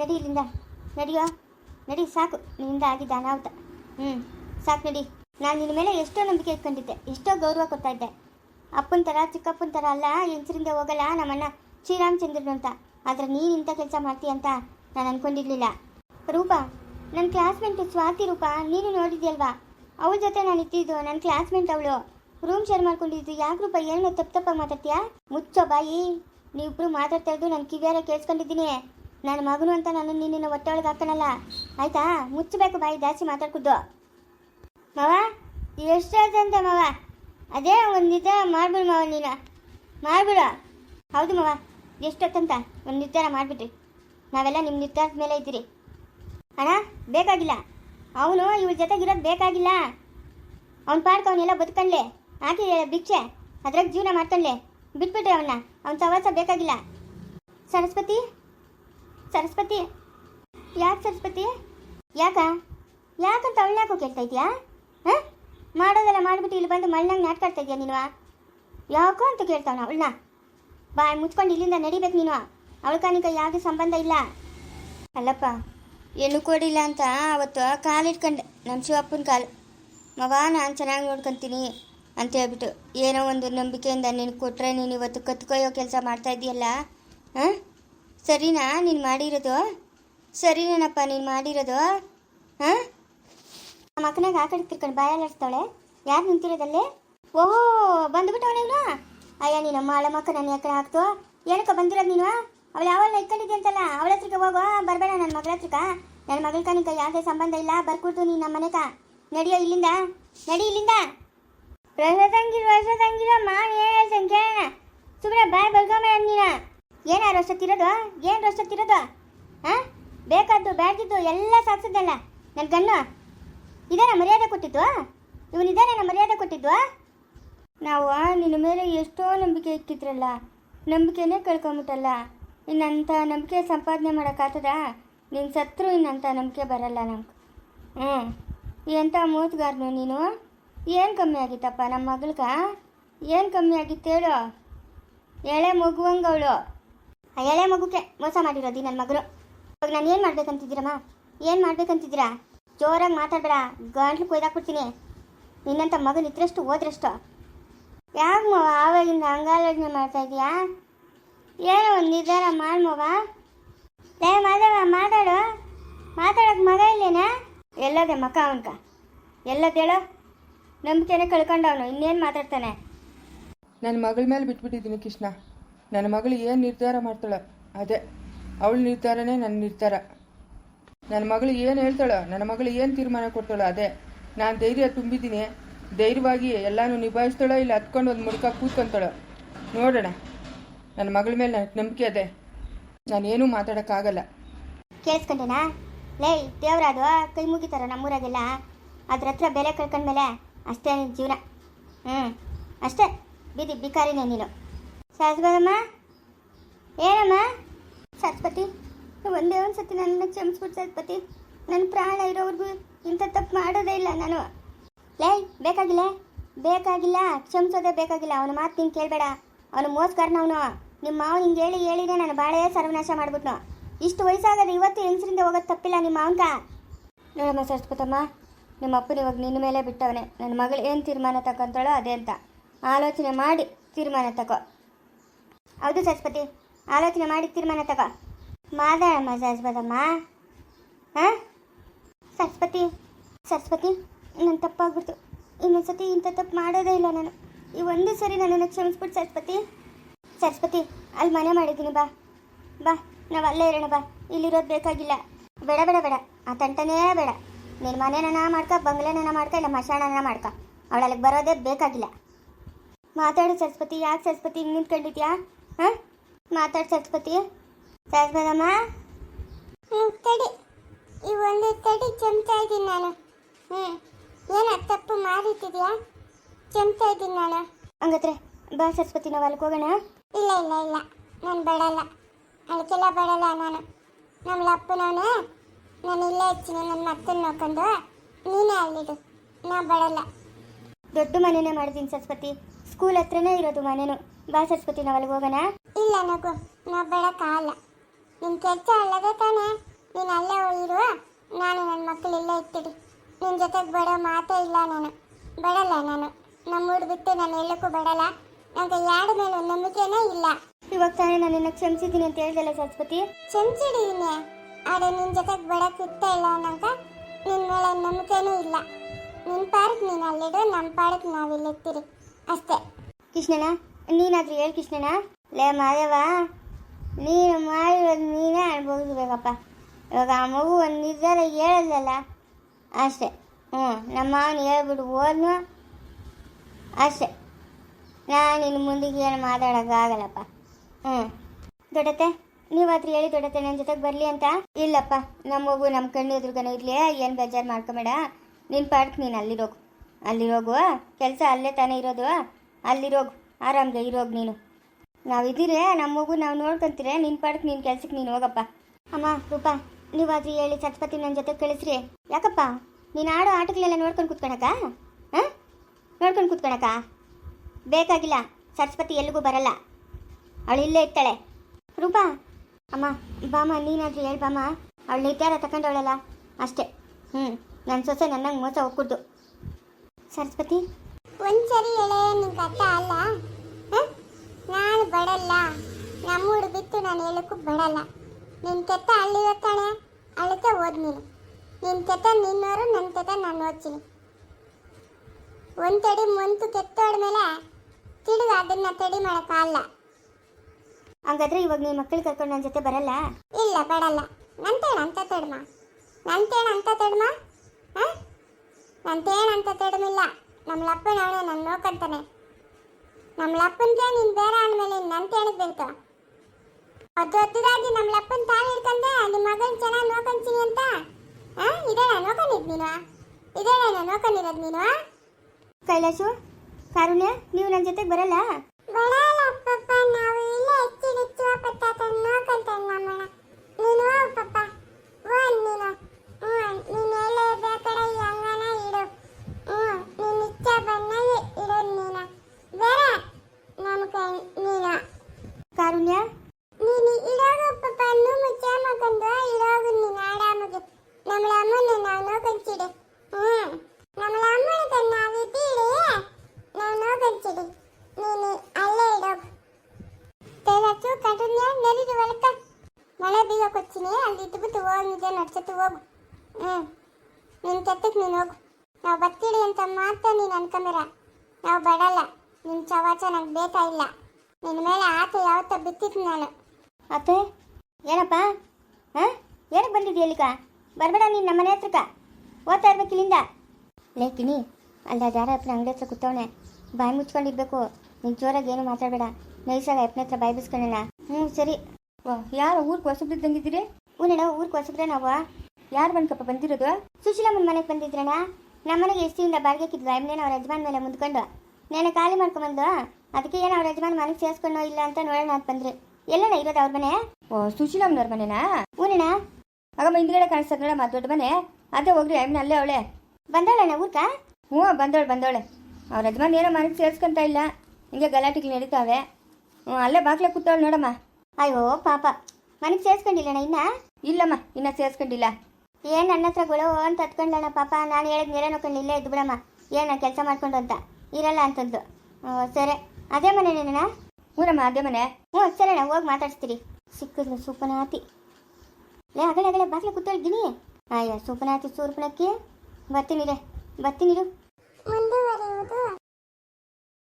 ನಡಿ ಇಲ್ಲಿಂದ. ನಡಿಯೋ? ನಡಿ, ಸಾಕು. ನಿನ್ನಿಂದ ಆಗಿದ್ದ ಅನಾಹುತ. ಹ್ಞೂ ಸಾಕು ನಡಿ. ನಾನು ನಿನ್ನ ಮೇಲೆ ಎಷ್ಟೋ ನಂಬಿಕೆ ಇಟ್ಕೊಂಡಿದ್ದೆ. ಎಷ್ಟೋ ಗೌರವ ಕೊಡ್ತಾ ಇದ್ದೆ. ಅಪ್ಪನ ಥರ ಚಿಕ್ಕಪ್ಪನ ಥರ ಅಲ್ಲ ಹೆಂಚರಿಂದ ಹೋಗಲ್ಲ ನಮ್ಮಣ್ಣ ಶ್ರೀರಾಮಚಂದ್ರನು ಅಂತ. ಆದರೆ ನೀನು ಇಂಥ ಕೆಲಸ ಮಾಡ್ತೀಯ ಅಂತ ನಾನು ಅನ್ಕೊಂಡಿರ್ಲಿಲ್ಲ. ರೂಪಾ ನನ್ನ ಕ್ಲಾಸ್ಮೇಟ್ ಸ್ವಾತಿ ರೂಪ, ನೀನು ನೋಡಿದ್ಯಲ್ವಾ? ಅವಳ ಜೊತೆ ನಾನು ಇದ್ದಿದ್ದು ನನ್ನ ಕ್ಲಾಸ್ಮೇಟ್ ಅವಳು. ರೂಮ್ ಶೇರ್ ಮಾಡ್ಕೊಂಡಿದ್ದು. ಯಾಕೆ ರೂಪ, ಏನೋ ತಪ್ಪು ತಪ್ಪಾಗಿ ಮಾತಾಡ್ತೀಯಾ? ಮುಚ್ಚೋ ಬಾಯಿ. ನೀವಿಬ್ರು ಮಾತಾಡ್ತಾ ಇದ್ದು ನಾನು ಕಿವಿಯಾರ ಕೇಳಿಸ್ಕೊಂಡಿದ್ದೀನಿ. ನನ್ನ ಮಗನು ಅಂತ ನಾನು ನಿನ್ನ ಹೊಟ್ಟೆ ಒಳಗೆ ಹಾಕ್ತಾನಲ್ಲ ಆಯ್ತಾ? ಮುಚ್ಚಬೇಕು ಬಾಯಿ, ಜಾಸ್ತಿ ಮಾತಾಡ್ಕೊದ್ದು. ಮಾವ ಅಂತ ಮಾವ? ಅದೇ ಒಂದು ನಿರ್ಧಾರ ಮಾಡ್ಬಿಡು ಮಾವ ನೀನು. ಮಾಡ್ಬಿಡು. ಹೌದು ಮಾವ ಎಷ್ಟೊತ್ತಂತ ಒಂದು ನಿರ್ಧಾರ ಮಾಡಿಬಿಟ್ರಿ. ನಾವೆಲ್ಲ ನಿಮ್ಮ ನಿರ್ಧಾರದ ಮೇಲೆ ಇದ್ದೀರಿ. ಅಣ್ಣ, ಬೇಕಾಗಿಲ್ಲ. ಅವನು ಇವ್ರ ಜೊತೆಗಿರೋದು ಬೇಕಾಗಿಲ್ಲ. ಅವ್ನು ಪಾಡ್ಕ ಅವನ್ನೆಲ್ಲ ಬದುಕಣ್ಲೆ ಹಾಕಿ ಭಿಕ್ಷೆ, ಅದ್ರಾಗ ಜೀವನ ಮಾಡ್ಕೊಂಡ್ಲೆ ಬಿಟ್ಬಿಟ್ರೆ ಅವನ್ನ ಅವನ ಸವಾಸ ಬೇಕಾಗಿಲ್ಲ. ಸರಸ್ವತಿ ಸರಸ್ವತಿ? ಯಾಕೆ ಸರಸ್ವತಿ? ಯಾಕ? ಯಾಕಂತ ಅವಳನ್ನ ಯಾಕೋ ಕೇಳ್ತಾ ಇದೆಯಾ? ಹಾಂ? ಮಾಡೋದೆಲ್ಲ ಮಾಡಿಬಿಟ್ಟು ಇಲ್ಲಿ ಬಂದು ಮಳ್ಳಂಗೆ ನಾಟ್ಕಾಡ್ತಾ ಇದೆಯಾ ನೀನು? ಯಾಕೋ ಅಂತ ಕೇಳ್ತಾವನ ಅವಳನ್ನ? ಬಾಯ್ ಮುಚ್ಕೊಂಡು ಇಲ್ಲಿಂದ ನಡಿಬೇಕು ನೀನು. ಅವಳಕಾನಿಕ ಯಾವುದೇ ಸಂಬಂಧ ಇಲ್ಲ. ಅಲ್ಲಪ್ಪ ಏನು ಕೊಡಿಲ್ಲ ಅಂತ ಅವತ್ತು ಕಾಲಿಟ್ಕೊಂಡೆ ನಮ್ಮ ಶಿವಪ್ಪನ ಕಾಲು. ಮವ, ನಾನು ಚೆನ್ನಾಗಿ ನೋಡ್ಕೊಂತೀನಿ ಅಂತ ಹೇಳ್ಬಿಟ್ಟು ಏನೋ ಒಂದು ನಂಬಿಕೆಯಿಂದ ನೀನು ಕೊಟ್ಟರೆ ನೀನು ಇವತ್ತು ಕತ್ಕೊಯ್ಯೋ ಕೆಲಸ ಮಾಡ್ತಾ ಇದೆಯಲ್ಲ? ಹಾಂ? ಸರಿನಾ ನೀನು ಮಾಡಿರೋದು? ಸರಿನೇನಪ್ಪ ನೀನು ಮಾಡಿರೋದು? ಹಾಂ? ನಮ್ಮ ಅಕ್ಕನಾಗ ಆ ಕಡೆ ತಿರ್ಕೊಂಡು ಬಾಯಲ್ಲಾಡ್ಸ್ತಾಳೆ ಯಾರು ನಿಂತಿರೋದಲ್ಲೇ? ಓಹೋ, ಬಂದ್ಬಿಟ್ಟವನ ಇವನು? ಅಯ್ಯ, ನೀನು ಅಳಮ್ಮ ಮಕ್ಕ, ನನ್ನ ಯಾಕಡೆ ಹಾಕ್ತು. ಏನಕ್ಕ ಬಂದಿರೋದು ನೀನು? ಅವಳು ಯಾವಾಗ ಇಟ್ಕೊಂಡಿದ್ದೆ ಅಂತಲ್ಲ? ಅವಳ ಹತ್ರಕ್ಕೆ ಹೋಗೋ. ಬರಬೇಡ ನನ್ನ ಮಗಳ ಹತ್ರಕ್ಕ. ನನ್ನ ಮಗಳ ಕನಿಕ ಯಾವುದೇ ಸಂಬಂಧ ಇಲ್ಲ. ಬರ್ಕೊಡ್ತು ನೀನು ನಮ್ಮ ಮನೆಕ. ನಡಿಯೋ ಇಲ್ಲಿಂದ? ನಡಿ ಇಲ್ಲಿಂದ? ರಸ ರಸದಂಗಿರ ಮಾನ್ ಏನು ಹೇಳ್ತೇನೆ ಕೇಳೋಣ ಸುಮ್ಮನೆ ಬಾಯ್ ಬಲ್ಕೊಂಬೇಡ ನೀನ. ಏನ ರೊಷ್ಟತ್ತಿರೋದು ಏನು ರೊಷ್ಟತ್ತಿರೋದು ಹಾಂ? ಬೇಕಾದ್ದು ಬ್ಯಾಡ್ದಿದ್ದು ಎಲ್ಲ ಸಾಕ್ಸಿದ್ದಲ್ಲ ನನ್ನ ಗಣ್ಣು ಇದೇನ ಮರ್ಯಾದೆ ಕೊಟ್ಟಿದ್ದು? ಇದೇನ ಮರ್ಯಾದೆ ಕೊಟ್ಟಿದ್ದು? ನಾವು ನಿನ್ನ ಮೇಲೆ ಎಷ್ಟೋ ನಂಬಿಕೆ ಇಟ್ಟಿದ್ರಲ್ಲ ನಂಬಿಕೆನೇ ಕಳ್ಕೊಂಬಿಟ್ಟಲ್ಲ. ಇನ್ನಂಥ ನಂಬಿಕೆ ಸಂಪಾದನೆ ಮಾಡೋಕ್ಕಾಗ್ತದ ನಿನ್ನ ಸತ್ರು ಇನ್ನಂಥ ನಂಬಿಕೆ ಬರಲ್ಲ ನಮ್ಗೆ. ಹ್ಞೂ ಎಂಥ ಮೂತ್ಗಾರನು ನೀನು? ಏನು ಕಮ್ಮಿ ಆಗಿತ್ತಪ್ಪ ನಮ್ಮ ಮಗಳ್ಗ? ಏನು ಕಮ್ಮಿ ಆಗಿತ್ತು ಹೇಳು ಎಳೆ ಮಗುವಂಗೆ ಅವಳು. ಆ ಎಳೆ ಮಗುಕ್ಕೆ ಮೋಸ ಮಾಡಿರೋದು ನನ್ನ ಮಗಳು ಇವಾಗ ನಾನು ಏನು ಮಾಡ್ಬೇಕಂತಿದ್ದೀರಮ್ಮ? ಏನು ಮಾಡ್ಬೇಕಂತಿದ್ದೀರಾ? ಜೋರಾಗಿ ಮಾತಾಡಬೇಡ. ಗಂಟ್ಲು ಕೊಯ್ದಾಕ್ಬಿಡ್ತೀನಿ. ನಿನ್ನಂಥ ಮಗನ ಇದ್ರಷ್ಟು, ಹೋದ್ರಷ್ಟು. ಯಾಕೆ ಮವ ಆವಾಗಿಂದ ಹಂಗಾಲೋಚನೆ ಮಾಡ್ತಾ ಇದೀಯಾ? ಏನೋ ಒಂದು ನಿರ್ಧಾರ ಮಾಡ್ಮವ ದಯ ಮಾಧವ ಮಾತಾಡು. ಮಾತಾಡೋಕೆ ಮಗ ಇಲ್ಲೇನಾ? ಎಲ್ಲದೆ ಮಕ ಅವನ್ಕ ಎಲ್ಲದೇಳೋ ನಂಬಿಕೆನೇ ಕಳ್ಕೊಂಡವನು. ಇನ್ನೇನು ಮಾತಾಡ್ತಾನೆ? ನನ್ನ ಮಗಳ ಮೇಲೆ ಬಿಟ್ಬಿಟ್ಟಿದ್ದೀನಿ ಕೃಷ್ಣ. ನನ್ನ ಮಗಳು ಏನು ನಿರ್ಧಾರ ಮಾಡ್ತಾಳ ಅದೇ. ಅವಳು ನಿರ್ಧಾರನೇ ನನ್ನ ನಿರ್ಧಾರ. ನನ್ನ ಮಗಳು ಏನು ಹೇಳ್ತಾಳೋ, ನನ್ನ ಮಗಳು ಏನು ತೀರ್ಮಾನ ಕೊಡ್ತಾಳೋ ಅದೇ. ನಾನು ಧೈರ್ಯ ತುಂಬಿದ್ದೀನಿ. ಧೈರ್ಯವಾಗಿ ಎಲ್ಲನೂ ನಿಭಾಯಿಸ್ತಾಳೋ ಇಲ್ಲ ಹತ್ಕೊಂಡು ಒಂದು ಮುಡ್ಕ ಕೂತ್ಕೊಂತಾಳೋ? ನೋಡೋಣ. ನನ್ನ ಮಗಳ ಮೇಲೆ ನನಗೆ ನಂಬಿಕೆ ಅದೇ. ನಾನೇನೂ ಮಾತಾಡೋಕ್ಕಾಗಲ್ಲ. ಕೇಳಿಸ್ಕೊಂಡೇನಾ? ಲೇ, ದೇವರಾದು ಕೈ ಮುಗಿತಾರ ನಮ್ಮೂರಾಗೆಲ್ಲ. ಅದ್ರ ಹತ್ರ ಬೆಲೆ ಕಳ್ಕೊಂಡ್ಮೇಲೆ ಅಷ್ಟೇ ನಿನ್ನ ಜೀವನ. ಹ್ಞೂ ಅಷ್ಟೇ. ಬಿದಿ, ಬಿಕಾರಿನೇ ನೀನು. ಸರಸ್ವತಮ್ಮ ಏನಮ್ಮ? ಸತ್ಪತಿ ಒಂದೇ ಒಂದು ಸತಿ ನನ್ನ ಕ್ಷಮಿಸ್ಬಿಟ್ಟು ಸತ್ಪತಿ. ನನ್ನ ಪ್ರಾಣ ಇರೋವ್ರಿಗೂ ಇಂಥ ತಪ್ಪು ಮಾಡೋದೇ ಇಲ್ಲ ನಾನು. ಲೇ, ಬೇಕಾಗಿಲ್ಲ? ಬೇಕಾಗಿಲ್ಲ? ಕ್ಷಮಿಸೋದೇ ಬೇಕಾಗಿಲ್ಲ. ಅವನ ಮಾತು ನೀನು ಕೇಳಬೇಡ. ಅವನು ಮೋಸ್ಕರ್ನವನು ನಿಮ್ಮ ಮಾವ ಹಿಂಗೆ ಹೇಳಿ ಹೇಳಿದೆ ನಾನು ಬಾಳೆ ಸರ್ವನಾಶ ಮಾಡ್ಬಿಟ್ನು. ಇಷ್ಟು ವಯಸ್ಸಾಗದೆ ಇವತ್ತು ಹೆಂಗಸರಿಂದ ಹೋಗೋದು ತಪ್ಪಿಲ್ಲ ನಿಮ್ಮ ಮಾವನ್ಕ ನೋಡಮ್ಮ ಸರಸ್ಪತಮ್ಮ ನಿಮ್ಮ ಅಪ್ಪನ ಇವಾಗ ನಿನ್ನ ಮೇಲೆ ಬಿಟ್ಟವನೆ. ನನ್ನ ಮಗಳು ಏನು ತೀರ್ಮಾನ ತಗೊಂತಾಳೋ ಅದೇ ಅಂತ. ಆಲೋಚನೆ ಮಾಡಿ ತೀರ್ಮಾನ ತಗೋ ಹೌದು ಸರಸ್ವತಿ. ಆಲೋಚನೆ ಮಾಡಿ ತೀರ್ಮಾನ ತಗೋ. ಮಾತಾಡಮ್ಮ ಸರಸ್ವತಮ್ಮ. ಹಾಂ? ಸರಸ್ವತಿ ಸರಸ್ವತಿ ನನ್ನ ತಪ್ಪಾಗ್ಬಿಡ್ತು. ಇನ್ನೊಂದ್ಸತಿ ಇಂಥ ತಪ್ಪು ಮಾಡೋದೇ ಇಲ್ಲ ನಾನು. ಈ ಒಂದು ಸರಿ ನನ್ನನ್ನು ಕ್ಷಮಿಸ್ಬಿಟ್ಟು ಸರಸ್ವತಿ. ಸರಸ್ವತಿ, ಅಲ್ಲಿ ಮನೆ ಮಾಡಿದ್ದೀನಿ, ಬಾ. ಬಾ, ನಾವು ಅಲ್ಲೇ ಇರೋಣ, ಬಾ. ಇಲ್ಲಿರೋದು ಬೇಕಾಗಿಲ್ಲ. ಬೇಡ ಬೇಡ ಬೇಡ. ಆ ತಂಟನೇ ಬೇಡ. ನೀನು ಮನೆನ ಮಾಡ್ಕ ಬಂಗ್ಲೆನ ಮಾಡ್ಕ, ಇಲ್ಲ ಮಶಾಣನ ಮಾಡ್ಕ. ಅವಳಲ್ಲಿಗೆ ಬರೋದೇ ಬೇಕಾಗಿಲ್ಲ. ಮಾತಾಡು ಸರಸ್ವತಿ, ಯಾಕೆ ಸರಸ್ವತಿ ಹಿಂಗೆ ನಿಂತ್ಕೊಂಡಿದ್ಯಾ? ಹಾಂ? ಮಾತಾಡು ಸರಸ್ವತಿ ಹ್ಞೂ ತಡಿ. ಈ ಒಂದು ತಡಿ ಚಮ್ತಾ ಇದ್ದೀನಿ ನಾನು. ಹ್ಞೂ ಏನ ತಪ್ಪು ಮಾಡಿಟ್ಟಿದ್ಯಾ? ಚಮ್ತಾ ಇದ್ದೀನಿ ನಾನು. ಹಂಗತ್ರೆ ಬಾ ಸರಸ್ವತಿ ನಾವು ಅಲ್ಲಿಗೆ ಹೋಗೋಣ. ಇಲ್ಲ ಇಲ್ಲ ಇಲ್ಲ. ನಾನು ಬಡಲ್ಲ ಅದಕ್ಕೆಲ್ಲ ಬಡಲ್ಲ ನಾನು. ನಮ್ಮ ಅಪ್ಪನವನೇ ನಾನು ಇಲ್ಲೇ ಹೆಚ್ಚಿನ ನನ್ನ ಮತ್ತೆ ನೋಡ್ಕೊಂಡು. ನೀನೇ ಅಲ್ಲಿಡು ನಾ ಬಡಲ್ಲ ದೊಡ್ಡ ಮನೆನೇ ಮಾಡಿದ್ದೀನಿ ಸರಸ್ವತಿ. ಸ್ಕೂಲ್ ಹತ್ರನೇ ಇರೋದು ಮನೇನು. ಬಾ ಸರಸ್ವತಿ ನಾವು ಅಲ್ಲಿಗೆ ಹೋಗೋಣ? ಇಲ್ಲ ನಗು ನಾವು ಬೇಡಕ್ಕಾಗಲ್ಲ ನಿನ್ನ ಕೆಲಸ ಅಲ್ಲದೆ ತಾನೆ? ನೀನು ಅಲ್ಲೇ ಇರುವ ನಾನು ನನ್ನ ಮಕ್ಕಳು ಇಟ್ಟಿಡಿ ಇರ್ತೀರಿ ನಿನ್ನ ಜೊತೆಗೆ ಬೇಡ ಮಾತೇ ಇಲ್ಲ ನಾನು. ಬರಲ್ಲ ನಾನು. ನಮ್ಮೂರು ಬಿಟ್ಟು ನಾನು ಎಲ್ಲಕ್ಕೂ ಬರಲ್ಲ. ನನಗೆ ಯಾರ ಮೇಲೆ ನಂಬಿಕೆನೇ ಇಲ್ಲ. ಇವಾಗ ತಾನೇ ನಾನು ನಿನ್ನ ಕ್ಷಮಿಸಿದ್ದೀನಿ ಅಂತ ಹೇಳ್ದಲ್ಲ ಸರಸ್ವತಿ? ಕ್ಷಮಿಸಿದ್ದೀನಿ ಆದರೆ ನಿನ್ನ ಜೊತೆಗೆ ಬೇಡಕ್ಕೆ ಇತ್ತ ಇಲ್ಲ ಅನ್ನಂಗ ನಿನ್ನ ಮೇಲೆ ನಂಬಿಕೆನೂ ಇಲ್ಲ. ನಿನ್ನ ಪಾಡಕ್ಕೆ ನೀನು ಅಲ್ಲಿಡು ನಮ್ಮ ಪಾಡಕ್ಕೆ ನಾವು ಇಲ್ಲಿರ್ತೀರಿ. ಅಷ್ಟೇ. ಕೃಷ್ಣಣ್ಣ ನೀನಾದ್ರೂ ಹೇಳಿ ಕೃಷ್ಣನ ಲೇ ಮಾದೇವ, ನೀನು ಮಾಡಿರೋದು ನೀನೇ ಅನುಭವಿಸ್ಬೇಕಪ್ಪ ಇವಾಗ ಆ ಮಗು ಒಂದು ನಿರ್ಧಾರ ಹೇಳಲ್ಲ ಅಷ್ಟೇ. ಹ್ಞೂ ನಮ್ಮ ಮಾವನ ಹೇಳ್ಬಿಟ್ಟು ಹೋದ್ನು? ಅಷ್ಟೇ. ನಾನು ಇನ್ನು ಮುಂದಿಗೆ ಏನು ಮಾತಾಡೋಕ್ಕಾಗಲ್ಲಪ್ಪ. ಹ್ಞೂ ದೊಡ್ಡತ್ತೆ, ನೀವಾದ್ರೂ ಹೇಳಿ ದೊಡ್ಡತ್ತೆ ನನ್ನ ಜೊತೆಗೆ ಬರಲಿ ಅಂತ? ಇಲ್ಲಪ್ಪ, ನಮ್ಮ ಮಗು ನಮ್ಮ ಕಣ್ಣು ಎದುರುಗನ ಇರಲಿ, ಏನು ಬೇಜಾರು ಮಾಡ್ಕೊಬೇಡ. ನಿನ್ನ ಪಾಡ್ಕ್ ನೀನು ಅಲ್ಲಿರೋಗು ಅಲ್ಲಿರೋಗು ಕೆಲಸ ಅಲ್ಲೇ ತಾನೇ ಇರೋದು. ಅಲ್ಲಿರೋಗು ಆರಾಮ್ಗೆ ಇರೋಗ ನೀನು. ನಾವಿದ್ದೀರಿ ನಮ್ಮ ಮಗು ನಾವು ನೋಡ್ಕೊಂತೀರಿ ನಿನ್ನ ಪಾಡಕ್ಕೆ ನಿನ್ನ ಕೆಲ್ಸಕ್ಕೆ ನೀನು ಹೋಗಪ್ಪ. ಅಮ್ಮ ರೂಪಾ ನೀವಾದ್ರೂ ಹೇಳಿ ಸರಸ್ವತಿ ನನ್ನ ಜೊತೆ ಕಳಿಸ್ರಿ. ಯಾಕಪ್ಪ? ನೀನು ಆಡೋ ಆಟಗಳೆಲ್ಲ ನೋಡ್ಕೊಂಡು ಕೂತ್ಕೊಳಕ? ಹಾಂ? ನೋಡ್ಕೊಂಡು ಕೂತ್ಕೊಳಕ? ಬೇಕಾಗಿಲ್ಲ ಸರಸ್ವತಿ ಎಲ್ಲಿಗೂ ಬರಲ್ಲ. ಅವಳು ಇಲ್ಲೇ ಇರ್ತಾಳೆ. ರೂಪಾ? ಅಮ್ಮ ಬಾಮ ನೀನಾದ್ರೂ ಹೇಳಿ ಬಾಮ. ಅವಳು ನಿರ್ಧಾರ ತಗೊಂಡವಳಲ್ಲ ಅಷ್ಟೇ. ಹ್ಞೂ ನನ್ನ ಸೊಸೆ ನನ್ನಂಗೆ ಮೋಸ ಹೋಗ್ಕೊಡ್ದು ಸರಸ್ವತಿ ಒಂದ್ಸರಿ ಎಳೆಯ ನಿನ್ ಅರ್ಥ ಅಲ್ಲ? ಹ? ನಾನು ಬಡಲ್ಲ. ನಮ್ಮೂರು ಬಿತ್ತು ನಾನು ಹೇಳಕ್ಕೂ ಬಡಲ್ಲ. ನಿನ್ ಕೆತ್ತ ಅಳ್ಳಿ ಓದ್ತಾಳೆ ಅಳತೆ ಓದ್ ನೀನು ನಿನ್ ಕೆತ್ತ ನಿನ್ನೋರು ನನ್ನ ಕೆತ್ತ ನಾನು ಓದ್ತೀನಿ ಒಂದ್ ತಡಿ ಮುಂತು ಕೆತ್ತೋಡ್ಮೇಲೆ ತಿರುಗಿ ಅದನ್ನ ತಡಿ ಮಾಡೋಕ್ಕಾಗಲ್ಲ ಹಂಗಾದ್ರೆ ಇವಾಗ ನೀನು ಮಕ್ಕಳು ಕರ್ಕೊಂಡು ನನ್ನ ಜೊತೆ ಬರಲ್ಲ? ಇಲ್ಲ ಬರಲ್ಲ ನಂತೇಣ ಅಂತ ತಡ್ಮ. ನಂತೇಣ ಅಂತ ತಡ್ಮ? ನಂತೇಣ ಅಂತ ತಡ್ಮಿಲ್ಲ. ನಮ್ಮ ಲಪ್ಪನ ಅವನೇ ನನ್ನ ನೋಡ್ಕೊಂತಾನೆ. ನಮ್ಮ ಲಪ್ಪನ್ಗೆ ನೀನು ಬೇರೆ ಅಂದಮೇಲೆ ನಂತೇಣಕ್ಕೆ ಬೇಕು ಅದು ಹೊತ್ತದಾಗಿ ನಮ್ಮ ಲಪ್ಪನ ತಾನು ಹಿಡ್ಕೊಂಡೆ ನಿಮ್ಮ ಮಗನ ಚೆನ್ನಾಗಿ ನೋಡ್ಕೊಂತೀನಿ ಅಂತ. ಹಾಂ ಇದೇನ ನೋಡ್ಕೊಂಡಿದ್ ನೀನು? ಇದೇನ ನೋಡ್ಕೊಂಡಿರೋದು ನೀನು? ಕೈಲಾಸು ಕಾರುಣ್ಯ ನೀವು ನನ್ನ ಜೊತೆಗೆ ಬರಲ್ಲ? ಬರಲ್ಲ ಪಪ್ಪ ನಾವು ಇಲ್ಲೇ ಹೆಚ್ಚು ಹೆಚ್ಚು ಪಟ್ಟಾತ ನೋಡ್ಕೊಂತಾನೆ ನಮ್ಮಣ್ಣ ನೀನು ಹೋಗು ಪಪ್ಪ ಹೋಗ್ ನೀನು ಹ್ಞೂ ನೀನು ಎಲ್ಲೇ ಬೇಕಾರೆ ಈ ಅಂಗನ ಇಡು ಹ್ಞೂ ನೀನು ಇಚ್ಛ ಬಂದಾಗ ಇಡೋದು ನೀನು ಬೇರೆ ನಮ್ಗೆ ನೀನು ಕಾರುಣ್ಯ? ನೀನು ಇನ್ನೂ ಮುಚ್ಚ ಮಕ್ಕಂದು ಇಡೋದು ನೀನು ಆರಾಮಾಗಿ ನಮ್ಮ ಅಮ್ಮನ ನಾವು ನೋಡ್ಕೊಂಚಿಡಿ ಹ್ಞೂ. ನಮ್ಮ ಅಮ್ಮನ ನಾವಿದ್ದೀರಿ ನಾವು ನೋಡ್ಕೊಂಚಿಡಿ ನೀನು ಅಲ್ಲೇ ಇಡೋ. ತೇಲಾಚು ಕಂಟಿನ್ಯೂ ನಡೀರಿ ಒಳಕ. ಮಳೆ ಬೀಗಕ್ಕೊಚ್ಚಿನಿ ಅಲ್ಲಿ ಇಟ್ಬಿಟ್ಟು ಹೋಗಿದ್ದೆ ನಡ್ಸತ್ತು ಹೋಗು. ಹ್ಞೂ. ನಿನ್ನ ಕೆತ್ತಕ್ಕೆ ನೀನು ಹೋಗು. ನಾವು ಬರ್ತೀಡಿ ಅಂತ ಮಾತ್ರ ನೀನು ಅನ್ಕೊಂಬಿರ. ನಾವು ಬಡಲ್ಲ ನಿಮ್ಮ ಚವಾಚ ನಂಗೆ ಬೇಕಾ ಇಲ್ಲ. ನಿನ್ನ ಮೇಲೆ ಆತ ಯಾವತ್ತ ಬಿತ್ತಿತ್ತು ನಾನು? ಅತ್ತೆ ಏನಪ್ಪ? ಹಾಂ? ಏನಕ್ಕೆ ಬಂದಿದ್ದೀಯ ಇಲ್ಲಿಕ ಬರಬೇಡ ನೀನು ನಮ್ಮ ಮನೆ ಹತ್ರಕ್ಕ. ಓದ್ತಾ ಇರ್ಬೇಕು ಇಲ್ಲಿಂದ. ಲೇಕಿನಿ ಅಲ್ಲ ಯಾರ ಹತ್ರ ಅಂಗಡಿ ಹತ್ರ ಕೂತವಣೆ ಬಾಯಿ ಮುಚ್ಕೊಂಡಿರ್ಬೇಕು. ನೀನು ಜೋರಾಗಿ ಏನು ಮಾತಾಡಬೇಡ. ನೈಸಾಗ ಅಪ್ಪನ ಹತ್ರ ಬಾಯಿ ಬಿಸ್ಕೊಳ್ಳೋಣ ಹ್ಞೂ ಸರಿ. ಯಾರು ಊರಿಗೆ ಹೊಸಬ್ರಿದ್ದಂಗಿದ್ದೀರಿ ಊನಣ್ಣ ಊರಿಗೆ ಹೊಸಬ್ರೆ ನಾವು? ಯಾರು ಬಂದ್ಕಪ್ಪ ಬಂದಿರೋದು? ಸುಶೀಲಮ್ಮನ ಮನೆಗೆ ಬಂದಿದ್ರಣ್ಣ ನಮ್ಮ ಮನೆಗೆ ಎಷ್ಟಿಂದ ಬಾಡಿಗೆ ಹಾಕಿದ್ವಿ ಎಮ್ಮನೇನ ಅವ್ರ ಯಜಮಾನ್ ಮೇಲೆ ಮುಂದ್ಕೊಂಡು. ನಾನು ಖಾಲಿ ಮಾಡ್ಕೊಂಬಂದು ಅದಕ್ಕೆ ಏನು ಅವ್ರ ಯಜಮಾನ್ ಮನೆಗೆ ಸೇರಿಸ್ಕೊಂಡೋ ಇಲ್ಲ ಅಂತ ನೋಡೋಣ ಅಂತ ಬಂದ್ರಿ. ಎಲ್ಲಣ್ಣ ಇರೋದು ಅವ್ರ ಮನೆ? ಓ ಸುಶೀಲಮ್ಮನವ್ರ ಮನೆನಾ? ಊನಣ್ಣ ಆಗಮ್ಮ ಹಿಂದ್ಗಡೆ ಕಾಣಿಸ್ತದಲ್ಲ ಮಾ ದೊಡ್ಡ ಮನೆ. ಅದೇ ಹೋಗ್ರಿ ಐಮ್ ಅಲ್ಲೇ ಅವಳೆ. ಬಂದವಳಣ್ಣ ಊರ್ಕ? ಹ್ಞೂ ಬಂದವಳು ಬಂದವಳೆ. ಅವ್ರ ಯಜಮಾನ್ ಏನೋ ಮನೆಗೆ ಸೇರ್ಸ್ಕೊಂತ ಇಲ್ಲ. ಹಿಂಗೆ ಗಲಾಟೆಗಳು ನಡೀತಾವೆ. ಹ್ಞೂ ಅಲ್ಲೇ ಬಾಗ್ಲೇ ಕೂತವಳು ನೋಡಮ್ಮ. ಅಯ್ಯೋ ಪಾಪ. ಮನೆಗೆ ಸೇರಿಸ್ಕೊಂಡಿಲ್ಲಣ್ಣ ಇನ್ನ? ಇಲ್ಲಮ್ಮ ಇನ್ನ ಸೇರ್ಸ್ಕೊಂಡಿಲ್ಲ. ಏನು ನನ್ನ ಹತ್ರ ಗೊಳೋ ಅಂತ ಹತ್ಕೊಂಡ್ಲಣ್ಣ ಪಾಪ. ನಾನು ಹೇಳಿದ್ ನೇರ ನೋಡ್ಕೊಂಡು ಇಲ್ಲೇ ಇದ್ದು ಬಿಡಮ್ಮ. ಏನು ಕೆಲಸ ಮಾಡ್ಕೊಂಡು ಅಂತ. ಇರಲ್ಲ ಅಂತಂದು ಸರಿ. ಅದೇ ಮನೆ ಮನೆನೇನಣ್ಣ ಹ್ಞೂನಮ್ಮ ಅದೇ ಮನೆ. ಹ್ಞೂ ಸರಿಣ್ಣ ಹೋಗಿ ಮಾತಾಡ್ಸ್ತೀರಿ. ಸಿಕ್ಕಿದ್ಲು ಸೂಪನಾತಿ. ಲೇ ಅಗಳೆ ಅಗಳೆ ಬಾಗಿಲು ಕೂತ್ಕೊಳ್ತೀನಿ ಅಯ್ಯ ಸೂಪನಾತಿ ಬರ್ತೀನಿ ಬರ್ತೀನಿರೆ ಬರ್ತೀನಿರು